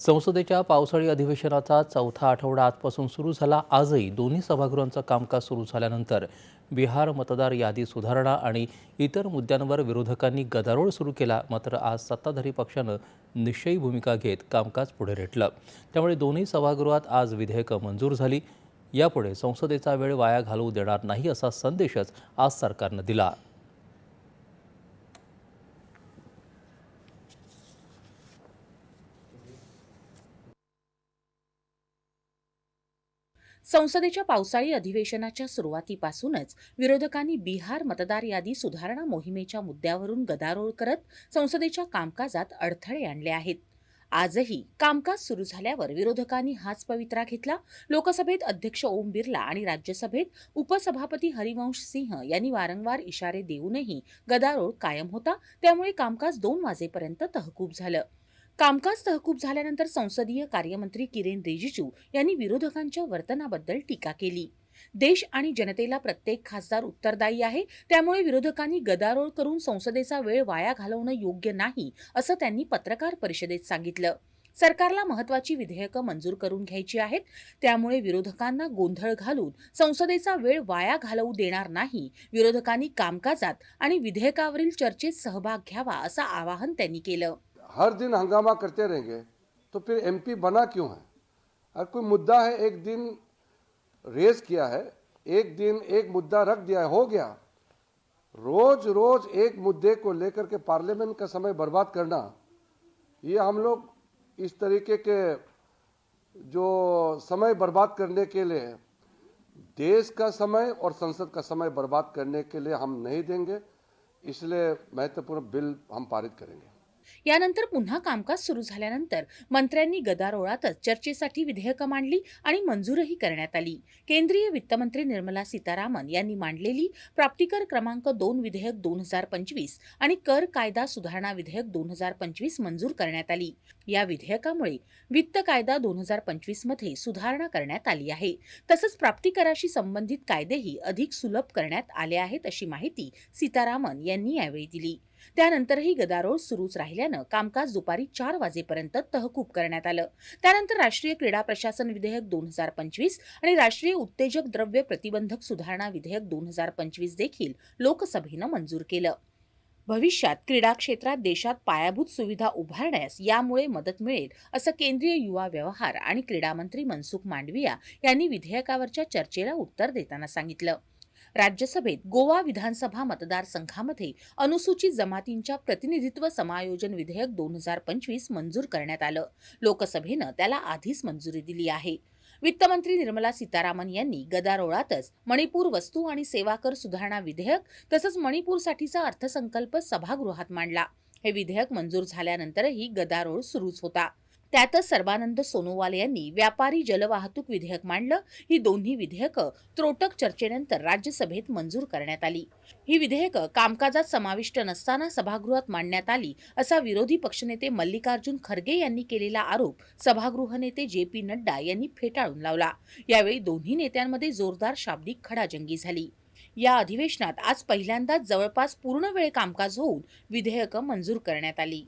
संसदेच्या पावसाळी अधिवेशनाचा चौथा आठवडा आजपासून सुरू झाला. आजही दोन्ही सभागृहांचं कामकाज सुरू झाल्यानंतर बिहार मतदार यादी सुधारणा आणि इतर मुद्द्यांवर विरोधकांनी गदारोळ सुरू केला. मात्र आज सत्ताधारी पक्षानं निश्चयी भूमिका घेत कामकाज पुढे रेटलं. त्यामुळे दोन्ही सभागृहात आज विधेयकं मंजूर झाली. यापुढे संसदेचा वेळ वाया घालवू देणार नाही असा संदेशच आज सरकारनं दिला. संसदेच्या पावसाळी अधिवेशनाच्या सुरुवातीपासूनच विरोधकांनी बिहार मतदार यादी सुधारणा मोहिमेच्या मुद्द्यावरून गदारोळ करत संसदेच्या कामकाजात अडथळे आणले आहेत. आजही कामकाज सुरू झाल्यावर विरोधकांनी हाच पवित्रा घेतला. लोकसभेत अध्यक्ष ओम बिर्ला आणि राज्यसभेत उपसभापती हरिवंश सिंह यांनी वारंवार इशारे देऊनही गदारोळ कायम होता. त्यामुळे कामकाज दोन वाजेपर्यंत तहकूब झालं. कामकाज तहकूब झाल्यानंतर संसदीय कार्यमंत्री किरेन रिजिजू यांनी विरोधकांच्या वर्तनाबद्दल टीका केली. देश आणि जनतेला प्रत्येक खासदार उत्तरदायी आहे त्यामुळे विरोधकांनी गदारोळ करून संसदेचा वेळ वाया घालवणं योग्य नाही असं त्यांनी पत्रकार परिषदेत सांगितलं. सरकारला महत्वाची विधेयकं मंजूर करून घ्यायची आहेत त्यामुळे विरोधकांना गोंधळ घालून संसदेचा वेळ वाया घालवू देणार नाही विरोधकांनी कामकाजात आणि विधेयकावरील चर्चेत सहभाग घ्यावा असं आवाहन त्यांनी केलं. हर दिन हंगामा करते रहेंगे तो फिर एमपी बना क्यों है? अगर कोई मुद्दा है, एक दिन रेज किया है, एक दिन एक मुद्दा रख दिया है, हो गया। रोज रोज एक मुद्दे को लेकर के पार्लियामेंट का समय बर्बाद करना, ये हम लोग इस तरीके के जो समय बर्बाद करने के लिए, देश का समय और संसद का समय बर्बाद करने के लिए हम नहीं देंगे, इसलिए महत्वपूर्ण बिल हम पारित करेंगे। यानंतर पुन्हा कामकाज सुरू झाल्यानंतर मंत्र्यांनी गदारोळातच चर्चेसाठी विधेयकं मांडली आणि मंजूरही करण्यात आली. केंद्रीय वित्तमंत्री निर्मला सीतारामन यांनी मांडलेली प्राप्तिकर क्रमांक दोन विधेयक दोन हजार पंचवीस आणि कर कायदा सुधारणा विधेयक दोन हजार पंचवीस मंजूर करण्यात आली. या विधेयकामुळे वित्त कायदा दोन हजार पंचवीसमध्ये सुधारणा करण्यात आली आहे. तसंच प्राप्तिकराशी संबंधित कायदेही अधिक सुलभ करण्यात आले आहेत अशी माहिती सीतारामन यांनी यावेळी दिली. त्यानंतरही गदारोळ सुरूच राहिल्यानं कामकाज दुपारी चार वाजेपर्यंत तहकूब करण्यात आलं. त्यानंतर राष्ट्रीय क्रीडा प्रशासन विधेयक दोन हजार पंचवीस आणि राष्ट्रीय उत्तेजक द्रव्य प्रतिबंधक सुधारणा विधेयक दोन हजार पंचवीस देखील लोकसभेनं मंजूर केलं. भविष्यात क्रीडा क्षेत्रात देशात पायाभूत सुविधा उभारण्यास यामुळे मदत मिळेल असं केंद्रीय युवा व्यवहार आणि क्रीडा मंत्री मनसुख मांडविया यांनी विधेयकावरच्या चर्चेला उत्तर देताना सांगितलं. राज्यसभेत गोवा विधानसभा मतदारसंघामध्ये अनुसूचित जमातींच्या प्रतिनिधित्व समायोजन विधेयक दोन हजार पंचवीस मंजूर करण्यात आलं. लोकसभेनं त्याला आधीच मंजुरी दिली आहे. वित्तमंत्री निर्मला सीतारामन यांनी गदारोळातच मणिपूर वस्तू आणि सेवा कर सुधारणा विधेयक तसंच मणिपूरसाठीचा अर्थसंकल्प सभागृहात मांडला. हे विधेयक मंजूर झाल्यानंतरही गदारोळ सुरूच होता. त्यातच सर्बानंद सोनोवाल यांनी व्यापारी जलवाहतूक विधेयक मांडलं. ही दोन्ही विधेयकं त्रोटक चर्चेनंतर राज्यसभेत मंजूर करण्यात आली. ही विधेयकं कामकाजात समाविष्ट नसताना सभागृहात मांडण्यात आली असा विरोधी पक्षनेते मल्लिकार्जुन खरगे यांनी केलेला आरोप सभागृह नेते जे पी नड्डा यांनी फेटाळून लावला. यावेळी दोन्ही नेत्यांमध्ये जोरदार शाब्दिक खडाजंगी झाली. या अधिवेशनात आज पहिल्यांदाच जवळपास पूर्ण वेळ कामकाज होऊन विधेयकं मंजूर करण्यात आली.